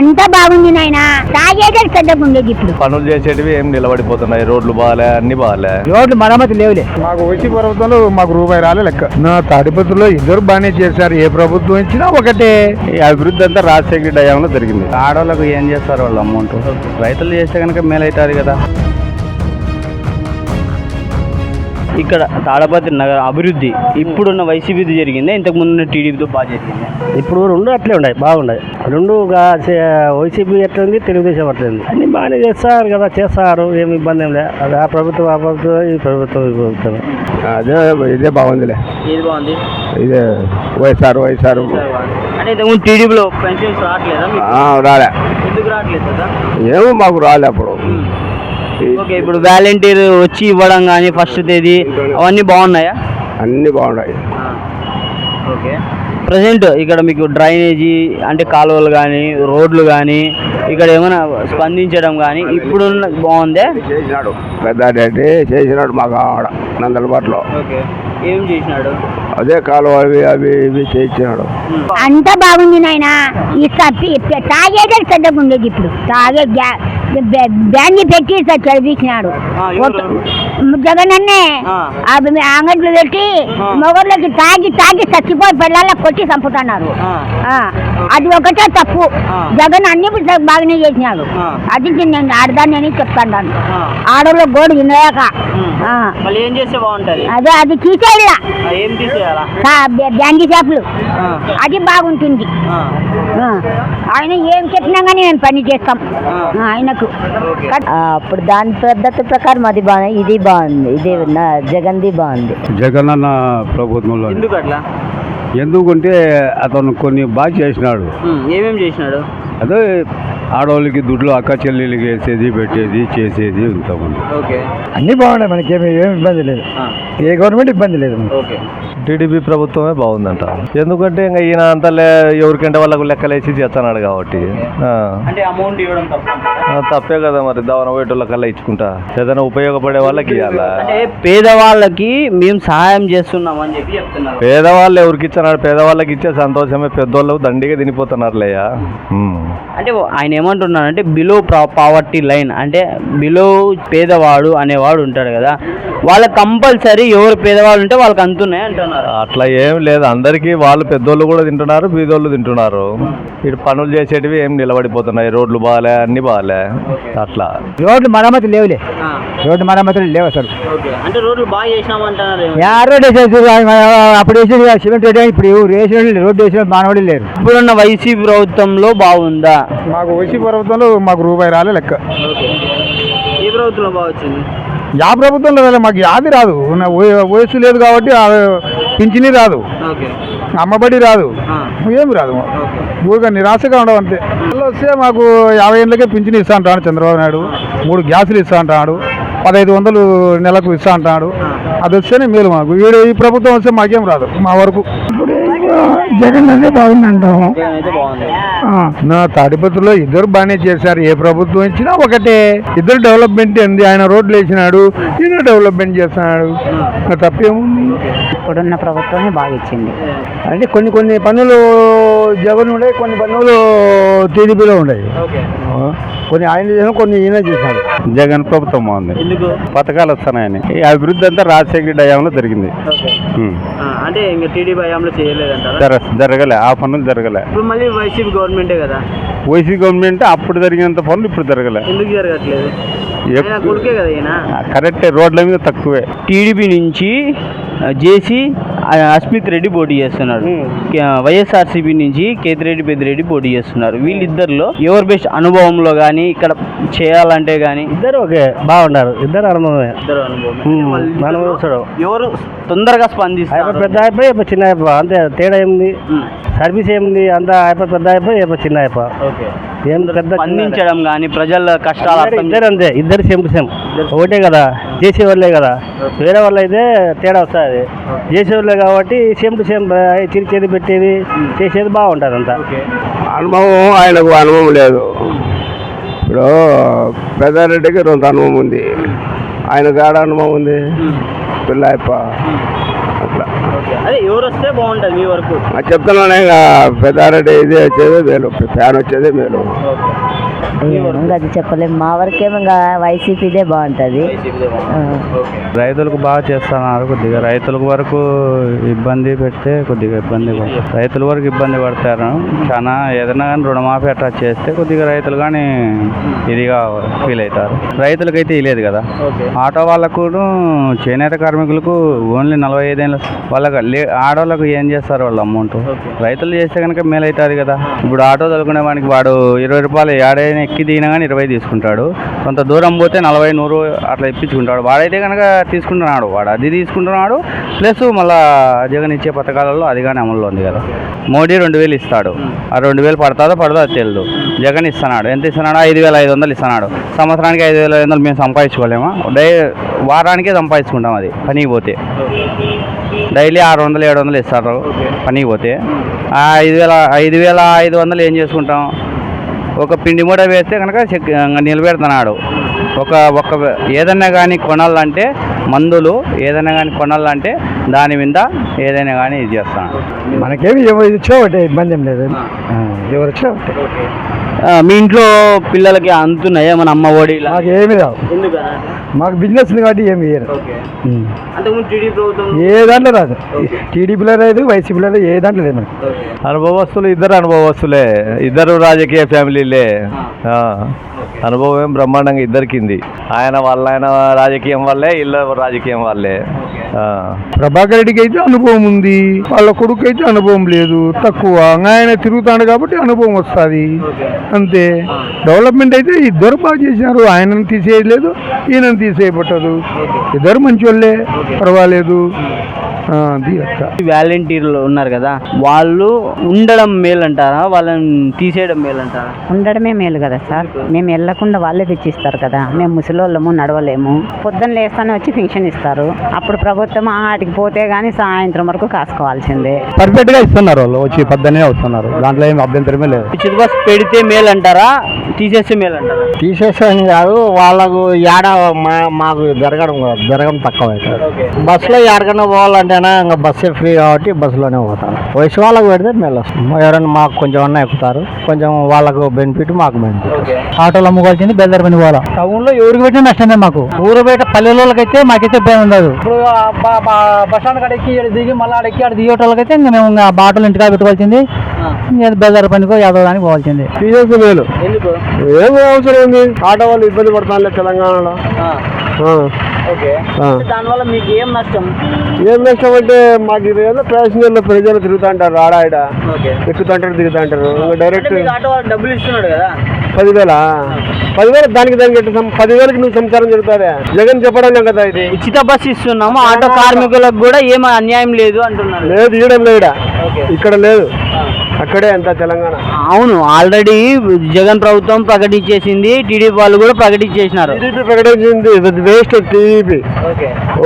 అంతా బాగుంది నాయన. తాగేదే పెద్దగా ఉండేది ఇప్పుడు. పనులు చేసేటివి ఏం నిలబడిపోతున్నాయి. రోడ్లు బాగాలే అన్ని బాగాలే రోడ్లు మరమ్మతి లేవులే. మాకు వచ్చి ప్రభుత్వంలో మాకు రూపాయి రాలే లెక్క. నా తాడిపత్రిలో ఇద్దరు బాగానే చేశారు. ఏ ప్రభుత్వం ఇచ్చినా ఒకటే. ఈ అభివృద్ధి అంతా రాజశేఖర డయాంలో జరిగింది. ఆడవాళ్ళకు ఏం చేస్తారు వాళ్ళు అమౌంట్? రైతులు చేస్తే కనుక మేలవుతారు కదా. ఇక్కడ తాడపత్రి నగర అభివృద్ధి ఇప్పుడున్న వైసీపీది జరిగింది ఇంతకు ముందు టీడీపీతో బాగా జరిగింది. ఇప్పుడు రెండు అట్లే ఉన్నాయి బాగున్నాయి. రెండు వైసీపీ ఎట్లా ఉంది తెలుగుదేశం అట్లా ఉంది అన్ని బాగానే చేస్తారు కదా చేస్తారు ఏమి ఇబ్బంది ఏం లేదు. అది ఆ ప్రభుత్వం ఆ ప్రభుత్వం ఈ ప్రభుత్వం ఈ ప్రభుత్వం. అదే ఇదే బాగుందిలే. ఏది బాగుంది? ఇదే వైఎస్ఆర్ వైఎస్ఆర్. అంటే ఇంతకుముందు టీడీపీలో పెన్షన్స్ రావట్లేదా మీకు? రాలే. ఎందుకు రావట్లేదు కదా? ఏమో మాకు రాలే అప్పుడు. ఓకే ఇప్పుడు వాలంటీర్ వచ్చి ఇవ్వడం కానీ ఫస్ట్ తేదీ అవన్నీ బాగున్నాయా? అన్ని బాగున్నాయి. ఓకే ప్రజెంట్ ఇక్కడ మీకు డ్రైనేజీ అంటే కాలువలు కానీ రోడ్లు కానీ ఇక్కడ ఏమైనా స్పందించడం కానీ ఇప్పుడున్న బాగుందే? చేసినాడు. పెద్ద చేసినాడు మాకు నందలబాట్లో ఓకే ఏం చేసినాడు? అదే కాలువ అవి అవి ఇవి చేయించినాడు. అంతా బాగుంది నాయన. ఈ తాగేదే పెద్దగా ఉండేది ఇప్పుడు. తాగే బ్యా- బ్యా- బ్యాండ్ పెట్టి చదివించినాడు ఆ, ఎవరు? జగన్ అన్నే. ఆ. ఆ అంగట్లు పెట్టి ఆ. మొగళ్ళకి తాగి తాగి చచ్చిపోయి పిల్లల కొట్టి చంపుతున్నారు. అది ఒకటే తప్పు. జగన్ అన్ని బాగానే చేసినాడు. అది నేను ఆడదాన్ని అని చెప్తాను. ఆడలో గోడు బాగుంటుంది? అదే అది తీసేయాలా. బ్యాండీ షాపులు. ఆ. అది బాగుంటుంది. ఆయన ఏం చెప్పినా కానీ మేము పని చేస్తాం. ఆయనకు. అప్పుడు దాని పద్ధతి ప్రకారం అది బాగుంది ఇది బాగుంది. ఇది జగన్ది బాగుంది. జగనన్న ప్రభుత్వంలో. ఎందుకు అట్లా ఎందుకంటే అతను కొన్ని బాగా చేసినాడు. ఉమ్, ఏమేం చేసినాడు? అదే ఆడవాళ్ళకి దుడ్లు అక్క చెల్లెళ్ళకి వేసేది పెట్టేది చేసేది ఇంతమంది ఓకే. అన్ని బాగున్నాయి మనకి ఏమి ఏమి ఇబ్బంది లేదు. ఏ గవర్నమెంట్ ఇబ్బంది లేదు ఓకే. టీడీపీ ప్రభుత్వమే బాగుందంట. ఎందుకంటే ఇంకా ఈయన అంతా లే ఎవరికంటే వాళ్ళకు లెక్కలేసి చేస్తున్నాడు కాబట్టి. తప్ప? కదా మరి దవన వేటోళ్ళ కల్లా ఇచ్చుకుంటా. ఏదైనా ఉపయోగపడే వాళ్ళకి ఇవ్వాలా పేదవాళ్ళకి మేము సహాయం చేస్తున్నాం అని చెప్పి చెప్తున్నారు. పేదవాళ్ళు ఎవరికి ఇచ్చినాడు పేదవాళ్ళకి ఇచ్చే సంతోషమే పెద్దోళ్ళు దండిగా తినిపోతున్నారులేయా. అంటే ఆయన ఏమంటున్నారంటే బిలో పావర్టీ లైన్ అంటే బిలో పేదవాడు అనేవాడు ఉంటాడు కదా వాళ్ళకి కంపల్సరీ ఎవరు పేదవాళ్ళు ఉంటే వాళ్ళకి అంతున్నాయి అంటున్నారు. అట్లా ఏం లేదు. అందరికీ వాళ్ళు పెద్దోళ్ళు కూడా తింటున్నారు బీదోళ్ళు తింటున్నారు. ఇటు పనులు చేసేటివి ఏం నిలబడిపోతున్నాయి. రోడ్లు బాగాలే అన్ని బాగాలే అట్లా. రోడ్లు మరమ్మతి లేవులే. రోడ్డు మరమ్మతులు లేవు అసలు. అంటే రోడ్లు బాగా చేసినామంటున్నారు ఏమో. యా రోడ్ వేసేసి అప్పుడు వేసేది సిమెంట్ రోడ్ ఇప్పుడు ఎవరు వేసిన రోడ్డు వేసిన మానవుడు లేరు. ఇప్పుడున్న వైసీపీ ప్రభుత్వంలో బాగుందా? మాకు వచ్చి ప్రభుత్వంలో మాకు రూపాయి రాలే లెక్క. ఓకే. ఏ ప్రభుత్వంలో బాగా వచ్చింది? యా ప్రభుత్వంలో రాలే మాకు యాది రాదు. వయ- వయసు లేదు కాబట్టి ఆ పింఛని రాదు. ఓకే. అమ్మబడి రాదు. ఏమి రాదు. ఊరిగా నిరాశగా ఉండవు అంతే. వస్తే మాకు యాభై ఏళ్ళకే పింఛన్ ఇస్తా అంటాడు చంద్రబాబు నాయుడు. మూడు గ్యాసులు ఇస్తా అంటాడు పదహైదు వందలు నెలకు ఇస్తా అంటాడు అది వస్తేనే మేలు మాకు. వీడు ఈ ప్రభుత్వం వస్తే మాకేం రాదు మా వరకు. జగన్ బాగుందంటాము అయితే బాగుంది. నా తాడిపత్రిలో ఇద్దరు బాగానే చేశారు. ఏ ప్రభుత్వం ఇచ్చినా ఒకటే. ఇద్దరు డెవలప్మెంట్ ఉంది ఆయన రోడ్లు వేసినాడు ఈయన డెవలప్మెంట్ చేస్తున్నాడు. తప్పేముంది? ఇప్పుడున్న ప్రభుత్వమే బాగా ఇచ్చింది. అంటే కొన్ని కొన్ని పనులు జగన్ ఉండే కొన్ని పనులు టీడీపీలో ఉన్నాయి ఓకే. కొన్ని ఆయన చేసిన కొన్ని ఈయన చేశాడు. జగన్ ప్రభుత్వం బాగుంది. పథకాలు వస్తున్నాయని ఈ అభివృద్ధి అంతా రాజశేఖర డయాంలో జరిగింది. అంటే ఇంకా టీడీపీ హయాంలో చేయలేదంటారా. జర జరగలే. ఆ పనులు జరగలే. ఇప్పుడు మళ్ళీ వైసీపీ గవర్నమెంటే కదా? వైసీ గవర్నమెంట్ అప్పుడు జరిగినంత పనులు ఇప్పుడు జరగలే. ఎందుకు జరగట్లేదు? కరెక్టే రోడ్ల మీద తక్కువే. టీడీపీ నుంచి జేసీ అస్మిత్ రెడ్డి పోటీ చేస్తున్నారు. వైఎస్ఆర్సీపీ నుంచి కేతిరెడ్డి పెద్దిరెడ్డి పోటీ చేస్తున్నారు. వీళ్ళిద్దరిలో ఎవరు బెస్ట్ అనుభవంలో కానీ ఇక్కడ చేయాలంటే కానీ ఇద్దరు ఓకే బాగున్నారు. ఇద్దరు అనుభవమే. ఇద్దరు అనుభవం. ఎవరు తొందరగా స్పందిస్తారు? పెద్ద అయిపోయి చిన్న అంతే తేడా ఉమ్, సర్వీస్ ఏముంది? అంత అయిపోయి పెద్ద అయిపోయి ఇప్పుడు చిన్న అయిపో. ఓకే. ఏం పెద్ద స్పందించడం కానీ ప్రజల కష్టాలు అర్థం ఇద్దరు అంతే ఇద్దరు సేమ్ టు సేమ్. ఒకటే కదా చేసే వాళ్ళే కదా. వేరే వాళ్ళు అయితే తేడా వస్తుంది. చేసే వాళ్ళే కాబట్టి సేమ్ టు సేమ్ చిరిచేది పెట్టేది చేసేది బాగుంటుంది అంతా. అనుభవం ఆయనకు అనుభవం లేదు. ఇప్పుడు పెద్దారెడ్డికి రెండు అనుభవం ఉంది. ఆయన గాడ అనుభవం ఉంది. పిల్ల అట్లా అదే ఎవరు వస్తే బాగుంటుంది మీ వరకు. చెప్తున్నానే ఇక పెద్దారెడ్డి ఇది వచ్చేది మేలు. ఫ్యాన్ వచ్చేది మేలు. ఇంకా అది చెప్పలేము. మా వరకేమో ఇంకా వైసీపీదే బాగుంటుంది. రైతులకు బాగా చేస్తున్నారు కొద్దిగా. రైతులకు వరకు ఇబ్బంది పెడితే కొద్దిగా ఇబ్బంది రైతుల వరకు ఇబ్బంది పడతారు. చాలా ఏదైనా కానీ రుణమాఫీ అట్లా చేస్తే కొద్దిగా రైతులు కానీ ఇదిగా ఫీల్ అవుతారు. రైతులకైతే ఇలేదు కదా. ఆటో వాళ్ళకు చేనేత కార్మికులకు ఓన్లీ నలభై ఐదేళ్ళ వాళ్ళకి లే ఆడవాళ్ళకు ఏం చేస్తారు వాళ్ళు అమౌంట్? రైతులు చేస్తే కనుక మేలు అవుతుంది కదా. ఇప్పుడు ఆటో తొలుకునే వానికి వాడు ఇరవై రూపాయలు ఏడైనా ఎక్కి దిగినా కానీ ఇరవై తీసుకుంటాడు. కొంత దూరం పోతే నలభై నూరు అట్లా ఇప్పించుకుంటాడు. వాడైతే కనుక తీసుకుంటున్నాడు వాడు అది తీసుకుంటున్నాడు. ప్లస్ మళ్ళా జగన్ ఇచ్చే పథకాలలో అది కానీ అమల్లో ఉంది కదా. మోడీ రెండు వేలు ఇస్తాడు. ఆ రెండు వేలు పడుతుందో పడదో అది తెలియదు జగన్ ఇస్తున్నాడు. ఎంత ఇస్తున్నాడు? ఐదు వేల ఐదు వందలు ఇస్తున్నాడు. సంవత్సరానికి ఐదు వేల ఐదు వందలు మేము సంపాదించుకోలేమా. డై వారానికే సంపాదించుకుంటాం అది పనికి పోతే. డైలీ ఆరు వందలు ఏడు వందలు ఇస్తారు పనికి పోతే. ఆ ఐదు వేల ఐదు వేల ఐదు వందలు ఏం చేసుకుంటాం? ఒక పిండి మూట వేస్తే కనుక చెక్- నిలబెడుతున్నాడు. ఒక ఒక ఏదైనా కానీ కొనాలంటే మందులు ఏదైనా కానీ కొనాలంటే దాని మీద ఏదైనా కానీ ఇది చేస్తాడు మనకేమి ఎవరు ఇచ్చా ఒకటే ఇబ్బంది ఏం లేదు. ఎవరు వచ్చా మీ ఇంట్లో పిల్లలకి అంతున్నాయా? మన అమ్మ ఒడి ఏమి రావు. మాకు బిజినెస్ కాబట్టి ఏమి ఇయ్యరు ఏ దాంట్లో రాదు. టీడీపీలో లేదు వైసీపీలో లేదు ఏ దాంట్లో లేదు అనుభవస్తులు ఇద్దరు అనుభవస్తులే. ఇద్దరు రాజకీయ ఫ్యామిలీలే. ఆ. అనుభవం ఏం బ్రహ్మాండంగా ఇద్దరికింది ఆయన వాళ్ళ ఆయన రాజకీయం వల్లే ఇళ్ళ రాజకీయం వల్లే ఆ. ప్రభాకర్ రెడ్డికి అయితే అనుభవం ఉంది. వాళ్ళ కొడుకు అయితే అనుభవం లేదు. తక్కువ. ఆయన తిరుగుతాడు కాబట్టి అనుభవం వస్తుంది. అంతే. డెవలప్మెంట్ అయితే ఇద్దరు బాగా చేసినారు. ఆయనను తీసేయలేదు ఈయనను తీసేయబట్టదు. ఇద్దరు మంచి వాళ్ళే పర్వాలేదు. వాలంటీర్లు ఉన్నారు కదా వాళ్ళు ఉండడం మేలు అంటారా వాళ్ళని తీసేయడం మేలు అంటారా ఉండడమే మేలు కదా సార్. మేము వెళ్ళకుండా వాళ్ళే తెచ్చిస్తారు కదా. మేము ముసలోళ్ళము నడవలేము. పొద్దున్న లేస్తానే వచ్చి పెన్షన్ ఇస్తారు. అప్పుడు ప్రభుత్వం ఆటికి పోతే కానీ సాయంత్రం వరకు కాసుకోవాల్సిందే. పర్ఫెక్ట్గా ఇస్తున్నారు వాళ్ళు. వచ్చి పద్దనే వస్తున్నారు. దాంట్లో ఏం అభ్యంతరమే లేదు. ఉచిత బస్ పెడితే మేలు అంటారా తీసేస్తే మేలు అంటారా తీసేసాని కాదు. వాళ్ళకు ఏడ మా మాకు జరగడం జరగడం తక్కువ అవుతుంది బస్సులో ఎక్కడికైనా పోవాలంటేనా ఇంకా బస్సే ఫ్రీ కాబట్టి బస్సులోనే పోతాను. వయసు వాళ్ళకు పెడితే మేలు ఎవరైనా మాకు కొంచెం అన్న ఎక్కుతారు. కొంచెం వాళ్ళకు బెనిఫిట్ మాకు బెనిఫిట్ ఆటోలు అమ్ముకోవాల్సింది బెల్లర్ పని పోవాలా? టౌన్లో ఎవరికి పెట్టినా నష్టమే మాకు. ఊరు బయట పల్లెలకైతే మాకైతే ఇబ్బంది ఉండదు. ఇప్పుడు బస్ స్టాండ్ కాడ ఎక్కి దిగి మళ్ళీ ఆడ ఎక్కి ఆడ దిగేటోళ్ళకైతే ఇంకా మేము బాటలు ఇంటికాడ పెట్టుకోవాల్సింది. ఇంకా బెల్లర్ పనికో యాదవ్ దానికి పోవాల్సింది. మేలు ఎందుకు? ఏం అవసరం ఉంది? ఆటో వాళ్ళు ఇబ్బంది పడతాను తెలంగాణలో. దానివల్ల మీకు ఏం నష్టం? ఏం నష్టం అంటే మాకు ఏదో ప్యాసింజర్లు ప్రజలు తిరుగుతా అంటారు ఆడ ఆడ ఓకే. ఎక్కుతుంటారు దిగుతా అంటారు. డైరెక్ట్ డబ్బులు ఇస్తున్నాడు కదా? పదివేల? పదివేల దానికి దానికి పదివేలకి నువ్వు సంసారం జరుగుతారా జగన్ చెప్పడం కదా ఇది. ఉచిత బస్ ఇస్తున్నాము ఆటో కార్మికులకు కూడా ఏం అన్యాయం లేదు అంటున్నారు. లేదు ఇయడం లేడా? ఇక్కడ లేదు. అక్కడే అంతా తెలంగాణ. అవును ఆల్రెడీ జగన్ ప్రభుత్వం ప్రకటించేసింది టీడీపీ వాళ్ళు కూడా ప్రకటించేసినారు. టీడీపీ ప్రకటించింది waste TDP.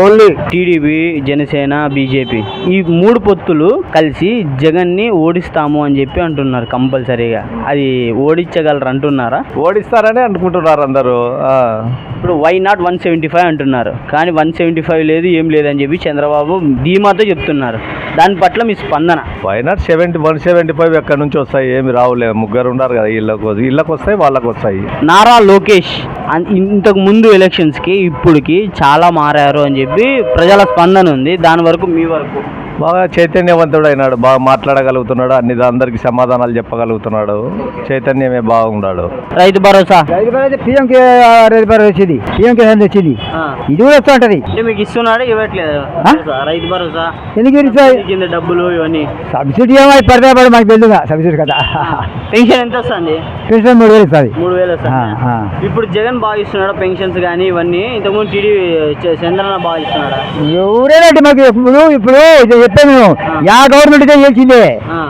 Only TDP Janasena BJP ఈ మూడు పొత్తులు కలిసి జగన్ని ఓడిస్తాము అని చెప్పి అంటున్నారు కంపల్సరీగా. అది ఓడించగలరు అంటున్నారా? ఓడిస్తారని అనుకుంటున్నారు అందరూ. ఆ. ఇప్పుడు why not one seventy five అంటున్నారు. కానీ వన్ సెవెంటీ ఫైవ్ లేదు ఏం లేదని చెప్పి చంద్రబాబు ధీమాతో చెప్తున్నారు. దాని పట్ల మీ స్పందన? Why not seventy one seventy five ఎక్కడి నుంచి వస్తాయి? ఏమి రావులే. ముగ్గురు ఉన్నారు కదా ఇళ్ళకు ఇళ్ళకి వస్తాయి వాళ్ళకి వస్తాయి. నారా లోకేష్ ఇంతకు ముందు ఎలక్షన్స్కి ఇప్పుడుకి చాలా మారారు అని చెప్పి ప్రజల స్పందన ఉంది. దాని వరకు మీ వరకు బాగా చైతన్యవంతుడు అయినాడు బాగా మాట్లాడగలుగుతున్నాడు అన్ని అందరికి సమాధానాలు చెప్పగలుగుతున్నాడు. చైతన్యమే బాగున్నాడు రైతు భరోసా? రైతు భరోసా పిఎంకే రైతు భరోసా వచ్చింది పిఎంకే వచ్చింది ఆ. ఇది కూడా వస్తూ ఉంటది. మీకు ఇస్తున్నాడు ఇవ్వట్లేదు. రైతు భరోసా. ఎందుకు డబ్బులు ఇవన్నీ. సబ్సిడీ ఏమో పడితే పడి మాకు తెలుదుగా సబ్సిడీ కదా పెన్షన్ ఎంత వస్తుంది? పెన్షన్ మూడు వేలు ఇస్తుంది. మూడు వేలు వస్తుంది. ఇప్పుడు జగన్ బాగా ఇస్తున్నాడు పెన్షన్స్ కానీ ఇవన్నీ? ఇంతకుముందు టీడీ చంద్రన్న బాగా ఇస్తున్నాడా? ఎవరేనంటే మాకు ఇప్పుడు ఇప్పుడు ఇది చెప్పాను. నేను యా చేసిందే.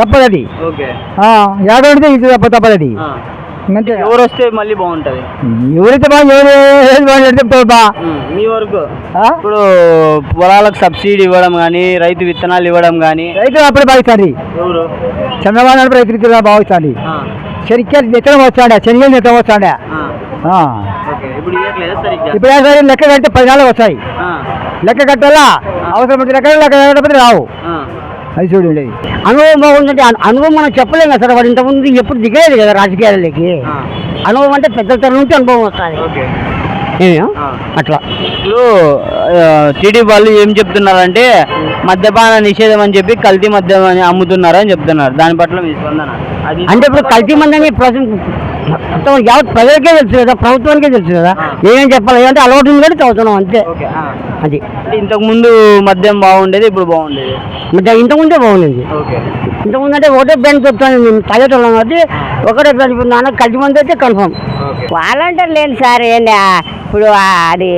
తప్పదది. ఓకే. ఆ, యా గవర్నమెంట్ ఇది తప్ప తప్పదది. ఎవరు వస్తే మళ్ళీ బాగుంటది. ఎవరైతే బాగా ఎవరు మీ వరకు? ఇప్పుడు పొలాలకు సబ్సిడీ ఇవ్వడం కానీ రైతు విత్తనాలు ఇవ్వడం కానీ రైతులు అప్పుడే భావిస్తుంది ఎవరు? చంద్రబాబు నాయుడు రైతులు భావిస్తుంది ఆ, శనిక్కాయలు విత్తనం వస్తాడా? శనిగా విత్తనం వస్తాడా? ఇప్పుడు లెక్క కడితే పది నెలలు వస్తాయి లెక్క కట్టాలా. అవసరం లెక్క లెక్క రావు. అది చూడండి. అనుభవం బాగుందంటే అను- అనుభవం మనం చెప్పలేం కదా సార్ వాడు ఇంతకుముందు ఎప్పుడు దిగలేదు కదా రాజకీయాలకి. అనుభవం అంటే పెద్ద తరం నుంచి అనుభవం వస్తుంది. అట్లా. ఇప్పుడు టీడీ వాళ్ళు ఏం చెప్తున్నారంటే మద్యపాన నిషేధం అని చెప్పి కల్తీ మద్యం అని అమ్ముతున్నారు అని చెప్తున్నారు. దాని పట్ల మీ స్పందన? అంటే ఇప్పుడు కల్తీ మందని ప్రజలు మొత్తం యావత్ ప్రజలకే తెలుసు కదా ప్రభుత్వానికే తెలుసు కదా. నేనేం చెప్పాలి? ఏమంటే అలవాటు ఉంది కానీ చదువుతున్నాం అంతే. అది. ఇంతకుముందు మద్యం బాగుండేది ఇప్పుడు బాగుండేది? మధ్య ఇంతకుముందే బాగుండేది. ఇంతకుముందు అంటే ఒకటే బ్యాంక్ చెప్తాను నేను తాగేటోళ్ళం కాబట్టి ఒకటే బ్యాంక్ నాన్న కలిసి మంది అయితే కన్ఫర్మ్. వాళ్ళంటే లేదు సార్ ఏంటి ఇప్పుడు అది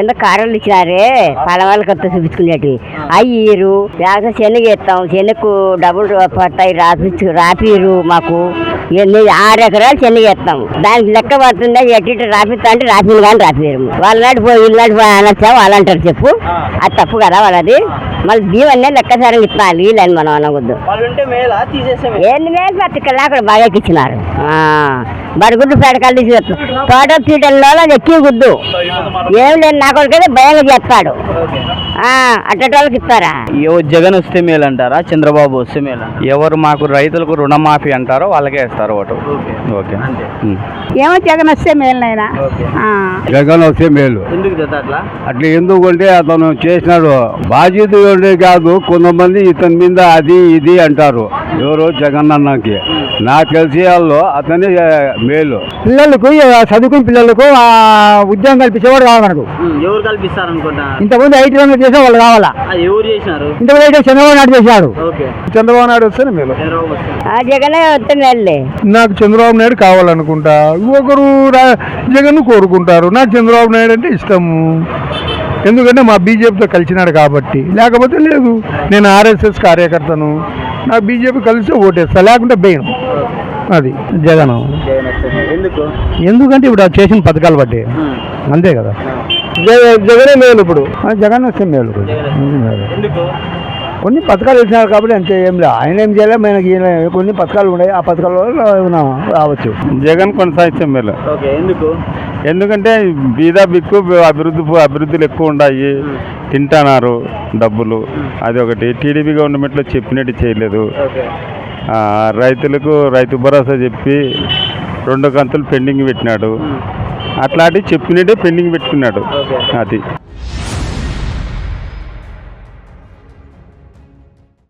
ఎంత కారాలు ఇచ్చినారే పలవాళ్ళ కొత్త చూపించుకునేటి అయ్యిరు లేకపోతే శనగ ఇస్తాం శనగకు డబ్బులు పడతాయి రాపిచ్చు రాపిరు మాకు. ఆరు ఎకరాలు శనగ ఇస్తాం దానికి లెక్క పడుతుందా ఎట్టి ఇటు రాపిస్తా అంటే రాపిలు కానీ రాపిరు వాళ్ళ నాటి పోయి ఇల్లు నాటి పోయి అనొచ్చా వాలంటీర్ చెప్పు. అది తప్పు కదా వాళ్ళది. మళ్ళీ దీవన్నే లెక్కసారం ఇస్తాను వీళ్ళని మనం అనవద్దు వాళ్ళు ఉంటే మేలా? ఎన్ని వేలు పత్రికలు అక్కడ బాగా ఇచ్చినారు బరుగుడ్డు పేడకాలు తీసి టోటల్ సీటల్లో ఎక్కువ గుద్దు. ఏం లేదు నా కొడుకైతే భయంగా చేస్తాడు. అట్టటోళ్ళకి ఇస్తారా? ఏవో జగన్ వస్తే మేలు అంటారా చంద్రబాబు వస్తే మేలు ఎవరు మాకు రైతులకు రుణమాఫీ అంటారో వాళ్ళకే ఓటు. ఓకే. ఏమో జగన్ వస్తే మేలైనా జగన్ వస్తే మేలు. అట్లా? ఎందుకంటే అతను చేసినాడు. బాధ్యత కాదు కొంతమంది ఇతని మీద అది ఇది అంటారు. ఎవరు జగన్ అన్నకి. నాకు తెలిసి వాళ్ళు అతని మేలు. పిల్లలకు ఆ, చదువుకున్న పిల్లలకు ఆ, ఉద్యోగం కల్పించేవాడు కావాలి మనకు. ఎవరు కల్పిస్తారు అనుకుంటా ఇంతకుముందు ఐటీ రంగం చేసే వాళ్ళు కావాలా? ఎవరు చేసినారు? ఇంతకుముందు అయితే చంద్రబాబు నాయుడు చేశాడు. ఓకే. చంద్రబాబు నాయుడు వస్తేనే మేలు. వస్తే ఆ జగనే వస్తే మేలే నాకు చంద్రబాబు నాయుడు కావాలనుకుంటా. ఒకరు జగన్ కోరుకుంటారు. నాకు చంద్రబాబు నాయుడు అంటే ఇష్టము. ఎందుకంటే మా బీజేపీతో కలిసినాడు కాబట్టి. లేకపోతే లేదు. నేను ఆర్ఎస్ఎస్ కార్యకర్తను. నాకు బీజేపీ కలిసి ఓటేస్తా. లేకుంటే బెయ్యను అది జగన్. ఎందుకంటే ఇప్పుడు ఆ చేసిన పథకాలు బట్టి. అంతే కదా. జగనే మేలు ఇప్పుడు. జగన్ వస్తే మేలు. కొన్ని పథకాలు ఇచ్చినారు కాబట్టి అంతే ఏం లేదు ఆయన ఏం చేయలేదు మనకి కొన్ని పథకాలు ఉన్నాయి. ఆ పథకాల వల్ల రావచ్చు. జగన్ కొనసాగిస్తే మేలు. ఓకే ఎందుకు? ఎందుకంటే బీద బిక్కు అభివృద్ధి అభివృద్ధులు ఎక్కువ ఉన్నాయి తింటున్నారు డబ్బులు. అది ఒకటి. టీడీపీ గవర్నమెంట్లో చెప్పినట్టు చేయలేదు. రైతులకు రైతు భరోసా చెప్పి రెండు కంతులు పెండింగ్ పెట్టినాడు. అట్లాంటివి చెప్పినట్టే పెండింగ్ పెట్టుకున్నాడు. అది.